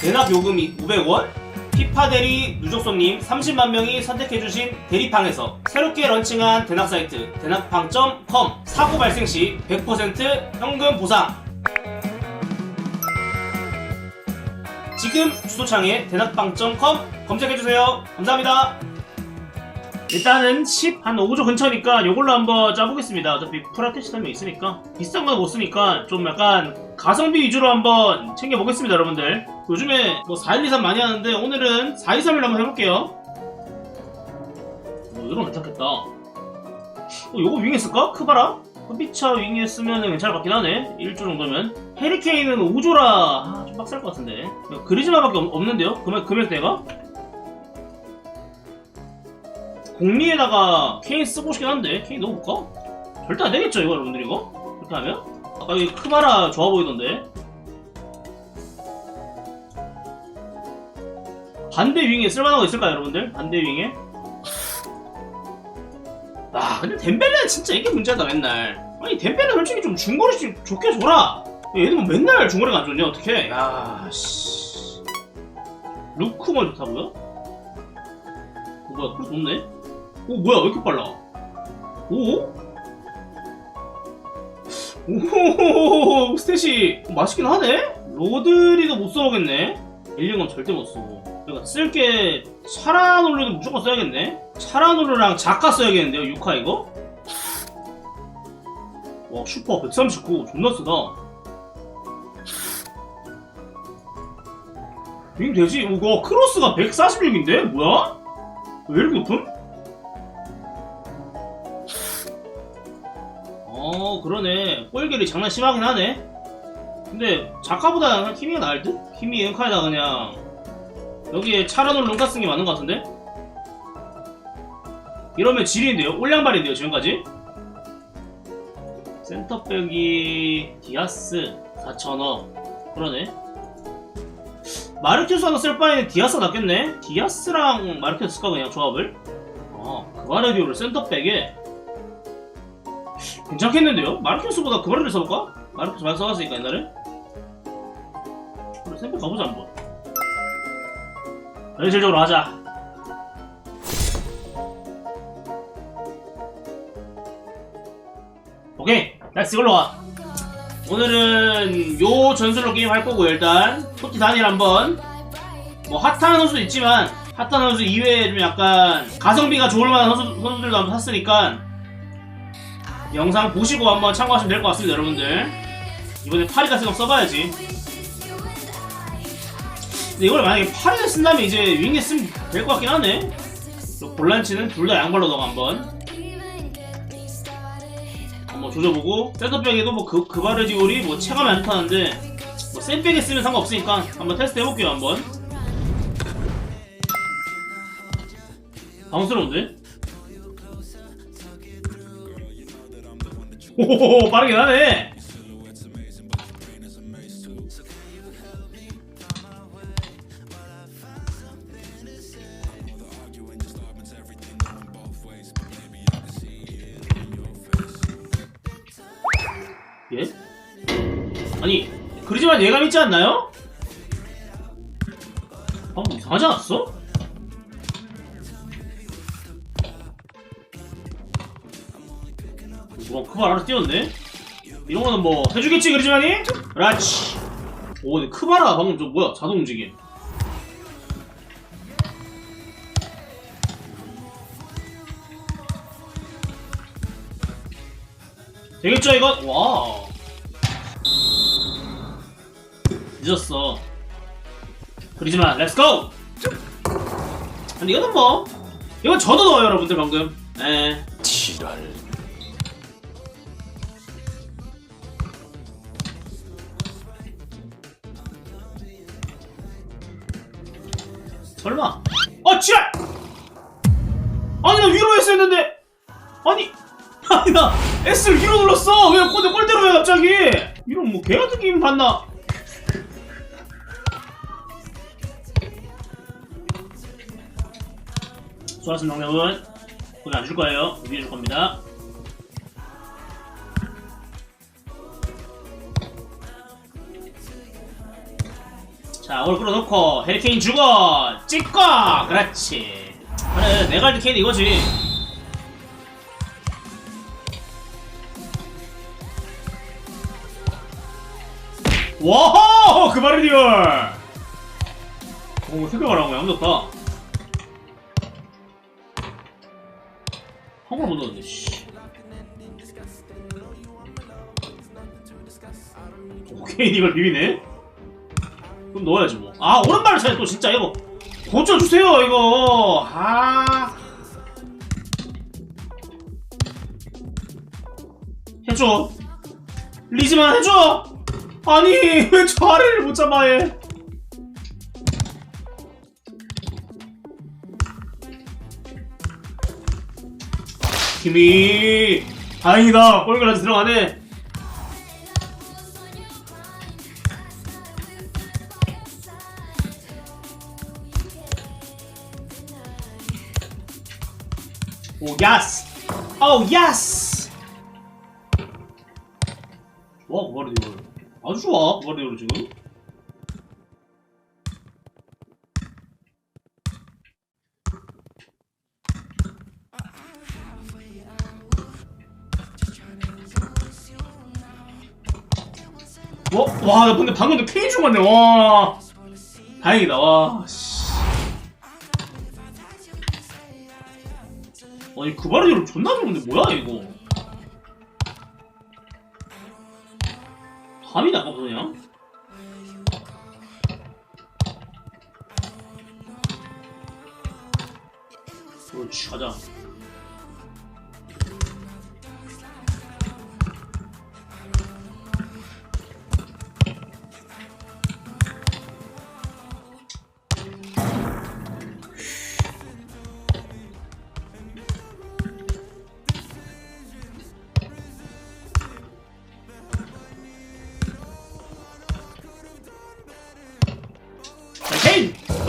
대납 요금이 500원? 피파 대리 누적손님 30만 명이 선택해주신 대리팡에서 새롭게 런칭한 대납 사이트 대납팡.com 사고 발생 시 100% 현금 보상 지금 주소창에 대납팡.com 검색해주세요 감사합니다 일단은 10, 한 5조 근처니까 요걸로 한번 짜보겠습니다. 어차피 프라테 시스템이 있으니까. 비싼 거못 쓰니까 좀 약간 가성비 위주로 한번 챙겨보겠습니다, 여러분들. 요즘에 뭐 4123 많이 하는데 오늘은 4231로 한번 해볼게요. 어, 이런 거 괜찮겠다. 어, 요거 윙에 쓸까? 크바라? 흡비차 윙에 쓰면 괜찮을 것 같긴 하네. 1조 정도면. 헤리케인은 5조라 아, 좀 빡셀 것 같은데. 야, 그리즈마밖에 없, 없는데요? 금액, 금액 대가? 공리에다가 케인 쓰고 싶긴 한데 케인 넣어볼까? 절대 안 되겠죠 이거 여러분들 이거? 이렇게 하면? 여기 크마라 좋아 보이던데 반대 윙에 쓸만한 거 있을까요 여러분들? 반대 윙에? 아 근데 덴벨레는 진짜 이게 문제다 맨날 아니 덴벨레 솔직히 좀 중거리 좀 좋게 줘라 얘들 뭐 맨날 중거리가 안 좋냐 어떡해 야씨 루크만 좋다고요? 어, 뭐야 크로스 높네? 오 뭐야 왜 이렇게 빨라 오? 오 스탯이 맛있긴 하네? 로드리도 못 써보겠네 일링은 절대 못 쓰고 그러니까 쓸게 차라놀르도 무조건 써야겠네 차라놀르랑 자카 써야겠는데요 6화 이거? 와 슈퍼 139 존나 쓰다 윙 되지? 이거 크로스가 146인데? 뭐야? 왜 이렇게 높음? 어 그러네 꼴결이 장난 심하긴 하네 근데 자카보다 키미가 나을 듯? 키미 엔카에다 그냥 여기에 차라놀 롱카 쓴게 맞는 것 같은데? 이러면 질인데요? 올량발인데요 지금까지? 센터백이 디아스 4천억 그러네 마르큐스 하나 쓸 바에는 디아스가 낫겠네? 디아스랑 마르큐스 쓸까 그냥 조합을? 아 그바레디오를 센터백에 괜찮겠는데요? 마르큐스보다 그바레를 써볼까? 마르큐스 많이 써봤으니까 옛날에. 그래 센터 가보자 한번. 현실적으로 하자. 오케이. 렛츠 이걸로 와. 오늘은 요 전술로 게임 할 거고 일단. 토티 단일 한번. 뭐 핫한 선수도 있지만 핫한 선수 이외에 좀 약간 가성비가 좋을 만한 선수, 선수들도 한번 샀으니까 영상 보시고 한번 참고하시면 될 것 같습니다 여러분들. 이번에 파리가 생각 써봐야지. 근데 이걸 만약에 파리에 쓴다면 이제 윙에 쓰면 될 것 같긴 하네. 볼란치는 둘 다 양발로 넣어 한번. 한번 조져보고 센터백에도 뭐 그, 뭐 체감이 안 타는데 뭐 센백에 쓰면 상관없으니까 한번 테스트 해볼게요 한번. 당스러운데? 오호호호 빠르긴 하네 예? 아니 그러지만 예감 있지 않나요? 방금 이상하지 않았어? 누가 크발 알아서 뛰었네? 이런 거는 뭐 해주겠지 그러지만이? 라치 오 근데 크바라 방금 저 뭐야 자동 움직임. 되겠죠 이건? 와 늦었어. 그러지만 렛츠고 근데 이거는 뭐 이건 저도 넣어요 여러분들 방금. 에 지랄 설마. 어 지랄! 아니 나 위로 S 했는데. 아니 아니 나 S를 위로 눌렀어. 왜 꼴대 꼴대로 왜 갑자기. 이런 뭐 개같은 게임 봤나? 수고하셨습니다 여러분 거기 안줄 거예요. 위에 줄 겁니다 자자 오늘 끌어놓고 헤리케인 죽어! 찍고! 그렇지. 그래 내가 할때 케인 이거지. 와호! 그바리 리얼! 오 생각을 하고 양 좋다. 한걸 못 넣었네 씨. 오케이 이걸 비비네 그럼 넣어야지 뭐. 아 오른발을 차야 또 진짜 이거 고쳐주세요 이거. 아 해줘. 리즈만 해줘. 아니 왜저 아래를 못 잡아 얘. 힘이 다행이다. 골까지 들어가네. 오 야스 오 야스 좋아 구바르디올 아주 좋아 구바르디올 지금. 와, 와, 나 근데 방금 K 죽었네, 와. 다행이다, 와, 씨. 아니 그 바리로 존나 좋은데 뭐야 이거? 감이 나가 그냥 그렇지 가자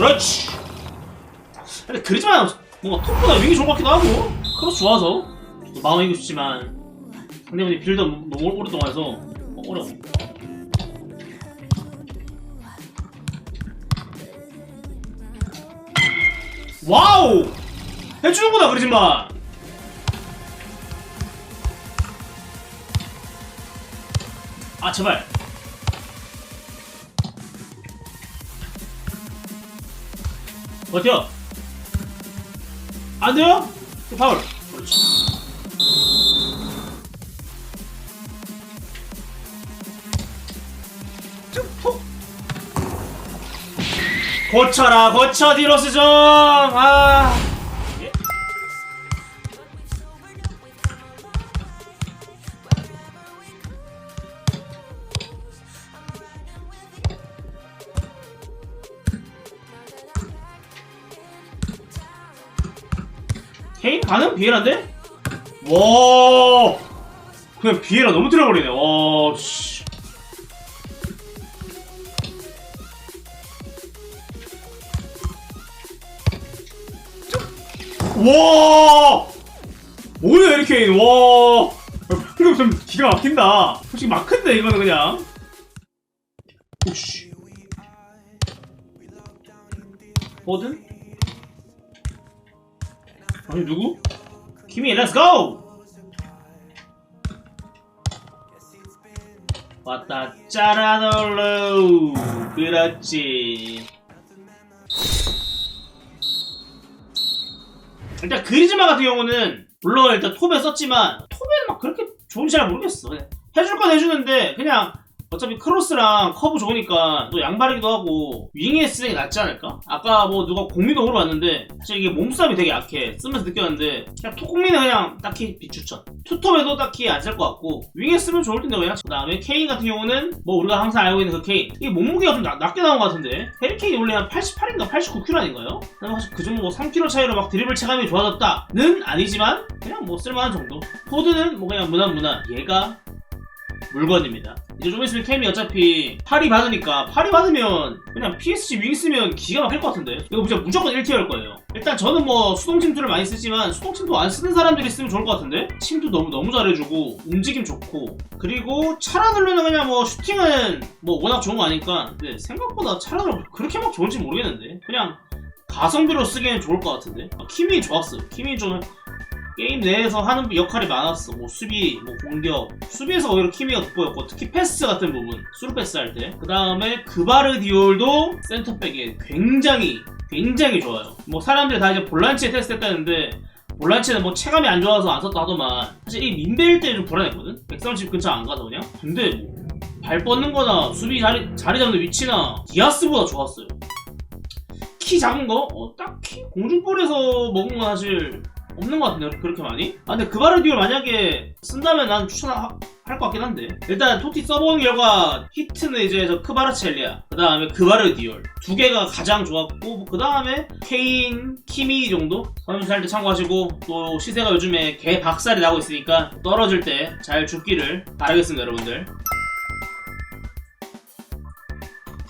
그렇지. 근데 그러지만 뭔가 톱보다 윙이 좋은 것 같기도 하고. 크로스 좋아서. 또 마음이 이고 싶지만 상대방이 빌더 너무 오랫동안 해서 어, 어려워 와우! 해주는구나 그러지만. 아 제발 버텨. 안 돼요? 또 파울. 그렇지 고쳐라 고쳐 디로스 좀 아 케인 가능? 비에라인데? 와 그냥 비에라 너무 들어버리네 와 씨. 와 뭐야 이렇게 와 방금 좀 기가 막힌다 솔직히 마크인데 이거는 그냥 오씨 버든? 아니 누구? 김이 렛츠 고! 왔다 짜라놀로 그렇지 일단 그리즈마 같은 경우는 물론 일단 톱에 썼지만 톱에는 막 그렇게 좋은지 잘 모르겠어 해줄 건 해주는데 그냥 어차피 크로스랑 커브 좋으니까 또 양발이기도 하고 윙에 쓰는 게 낫지 않을까? 아까 뭐 누가 공미도 물어봤는데 사실 이게 몸싸움이 되게 약해. 쓰면서 느꼈는데 그냥 톡공미는 그냥 딱히 비추천. 투톱에도 딱히 안 쓸 것 같고 윙에 쓰면 좋을 텐데 그냥 그 다음에 케인 같은 경우는 뭐 우리가 항상 알고 있는 그 케인. 이게 몸무게가 좀 낮, 낮게 나온 것 같은데 헤리 케인이 원래 한 88인가 89kg 아닌가요? 사실 그 정도 뭐 3kg 차이로 막 드리블 체감이 좋아졌다는 아니지만 그냥 뭐 쓸만한 정도. 포드는 뭐 그냥 무난 무난. 얘가 물건입니다. 이제 좀 있으면 캠이 어차피 파리 받으니까 파리 받으면 그냥 PSG 윙 쓰면 기가 막힐 것 같은데 이거 진짜 무조건 1티어일 거예요. 일단 저는 뭐 수동 침투를 많이 쓰지만 수동 침투 안 쓰는 사람들이 쓰면 좋을 것 같은데 침투 너무 너무 잘해주고 움직임 좋고 그리고 차라들로는 그냥 뭐 슈팅은 뭐 워낙 좋은 거 아니까 근데 생각보다 차라들 그렇게 막 좋은지 모르겠는데 그냥 가성비로 쓰기엔 좋을 것 같은데 아, 키미 좋았어요. 키미 좀 게임 내에서 하는 역할이 많았어. 뭐 수비, 뭐 공격. 수비에서 오히려 키미가 돋보였고 특히 패스 같은 부분, 수루 패스 할 때. 그 다음에 그바르 디올도 센터백에 굉장히 굉장히 좋아요. 뭐 사람들이 다 이제 볼란치에 테스트했다는데 볼란치는 뭐 체감이 안 좋아서 안 썼다 하더만 사실 이 민베일 때좀 불안했거든. 130 근처 안 가서 그냥. 근데 뭐 발 뻗는 거나 수비 자리, 자리 잡는 위치나 디아스보다 좋았어요. 키 작은 거? 어, 딱히 공중볼에서 먹은 건 사실 없는 것 같은데 그렇게 많이? 아 근데 그바르디올 만약에 쓴다면 난 추천할 것 같긴 한데. 일단 토티 써본 결과 히트는 이제 저 크바르첼리아 그 다음에 그바르디올. 두 개가 가장 좋았고 그 다음에 케인, 키미 정도? 선수 살때 참고하시고 또 시세가 요즘에 개 박살이 나고 있으니까 떨어질 때 잘 죽기를 바라겠습니다 여러분들